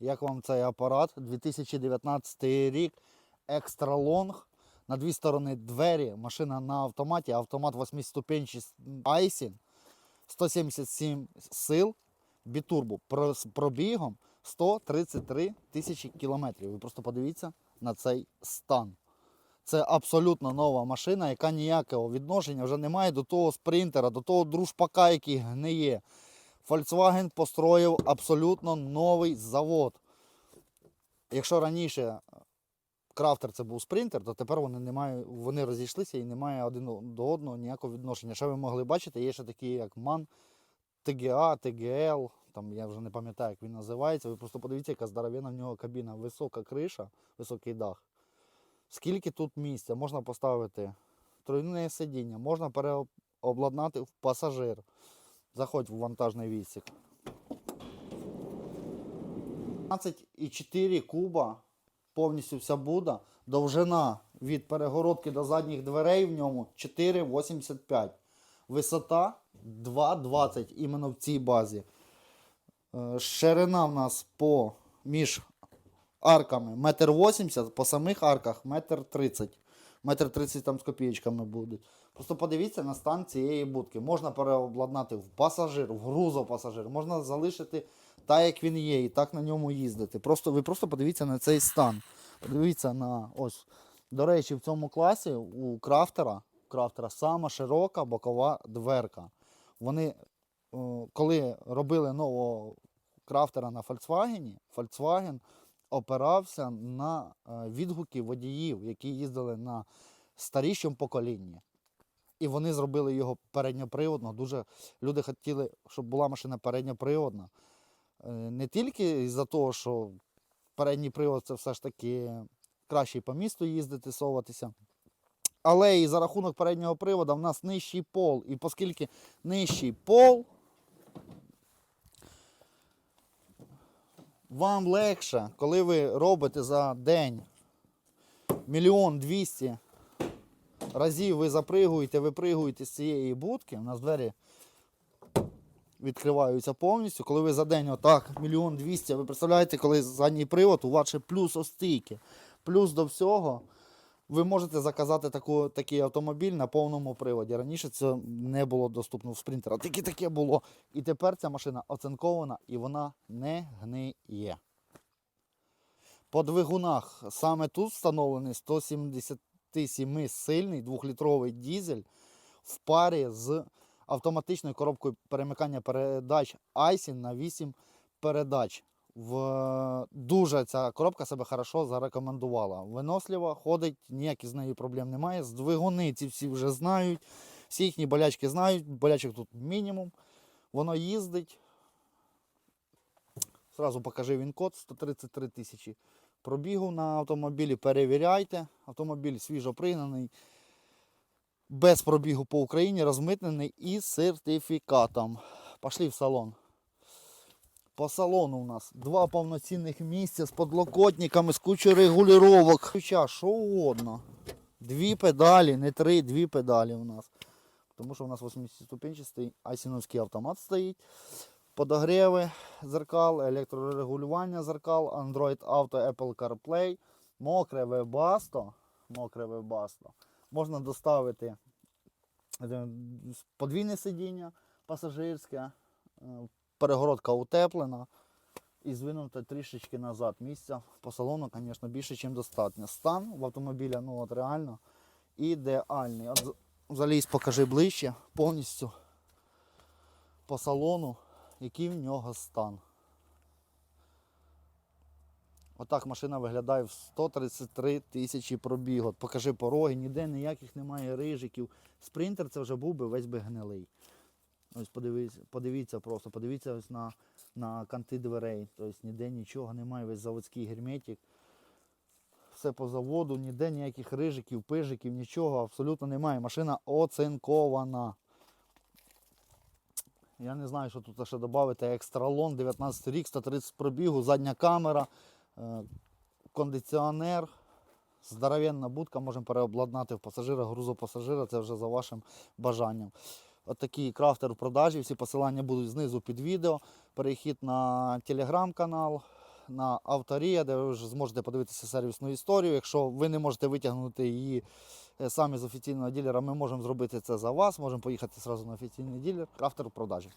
Як вам цей апарат? 2019 рік, екстра лонг. На дві сторони двері, машина на автоматі, автомат 8-ступенчий Айсін, 177 сил, бітурбо з пробігом 133 тисячі кілометрів. Ви просто подивіться на цей стан. Це абсолютно нова машина, яка ніякого відношення вже не має до того спринтера, до того дружпака, який гниє. Volkswagen построїв абсолютно новий завод. Якщо раніше крафтер це був спринтер, то тепер вони не мають, вони розійшлися і немає один до одного ніякого відношення. Що ви могли бачити, є ще такі, як MAN, TGA, TGL, там я вже не пам'ятаю, як він називається. Ви просто подивіться, яка здоровенна в нього кабіна, висока криша, високий дах. Скільки тут місця? Можна поставити тройне сидіння, можна переобладнати в пасажир. Заходь в вантажний відсік. 12,4 куба, повністю вся буда. Довжина від перегородки до задніх дверей в ньому 4,85. Висота 2,20 іменно в цій базі. Е, Ширина в нас по між арками 1,80 м, по самих арках 1,30 м. Метр 30 там з копійочками будуть. Просто подивіться на стан цієї будки. Можна переобладнати в пасажир, в грузопасажир, можна залишити так, як він є, і так на ньому їздити. Просто, ви просто подивіться на цей стан. Подивіться на ось. До речі, в цьому класі у крафтера, крафтера сама широка бокова дверка. Вони, коли робили нового крафтера на Volkswagen, Volkswagen опирався на е, відгуки водіїв, які їздили на старішому поколінні. І вони зробили його передньоприводно. Дуже люди хотіли, щоб була машина передньоприводна. Е, Не тільки за того, що передній привод це все ж таки краще по місту їздити, соватися. Але і за рахунок переднього приводу в нас нижчий пол. І оскільки нижчий пол, вам легше, коли ви робите за день мільйон двісті разів ви запригуєте, випригуєте з цієї будки, у нас двері відкриваються повністю. Коли ви за день отак мільйон двісті, ви представляєте, коли задній привод, у вас ще плюс остійки. Плюс до всього, ви можете заказати таку, такий автомобіль на повному приводі. Раніше це не було доступно в спринтера. Тільки таке було. І тепер ця машина оцинкована і вона не гниє. По двигунах саме тут встановлений 177 сильний 2-літровий дізель в парі з автоматичною коробкою перемикання передач Айсін на 8 передач. В... Дуже ця коробка себе хорошо зарекомендувала. Винослива, ходить, ніяких з нею проблем немає. З двигуни ці всі вже знають, всі їхні болячки знають, болячок тут мінімум. Воно їздить. Зразу покажи він код 133 тисячі пробігу на автомобілі. Перевіряйте. Автомобіль свіжо пригнаний, без пробігу по Україні, розмитнений із сертифікатом. Пошли в салон. По салону у нас два повноцінних місця з подлокотниками, з кучою регулювання. Ключа, що угодно. Дві педалі, не три, дві педалі у нас. Тому що у нас 80-ступенчатий айсіновський автомат стоїть. Подогріви зеркал, електрорегулювання зеркал, Android Auto, Apple CarPlay, мокре вебасто. Мокре вебасто. Можна доставити е, подвійне сидіння пасажирське, е, перегородка утеплена і звинута трішечки назад. Місця по салону, звісно, більше, ніж достатньо. Стан в автомобіля ну от реально ідеальний. От залізь, покажи ближче, повністю по салону, який в нього стан. Отак машина виглядає в 133 тисячі пробіг. От покажи пороги, ніде ніяких немає рижиків. Спринтер це вже був би весь би гнилий. Ось подивіться, подивіться просто, подивіться ось на, на канти дверей. Тобто ніде нічого немає, весь заводський герметик. Все по заводу, ніде ніяких рижиків, пижиків, нічого абсолютно немає. Машина оцинкована. Я не знаю, що тут ще додати. Екстралон, 19 рік, 130 пробігу, задня камера, е, кондиціонер, здоровенна будка, можемо переобладнати в пасажира, грузопасажира, це вже за вашим бажанням. Отакий крафтер в продажі. Всі посилання будуть знизу під відео. Перехід на телеграм-канал, на авторія, де ви вже зможете подивитися сервісну історію. Якщо ви не можете витягнути її е, самі з офіційного ділера, ми можемо зробити це за вас. Можемо поїхати одразу на офіційний ділер. Автор продажі.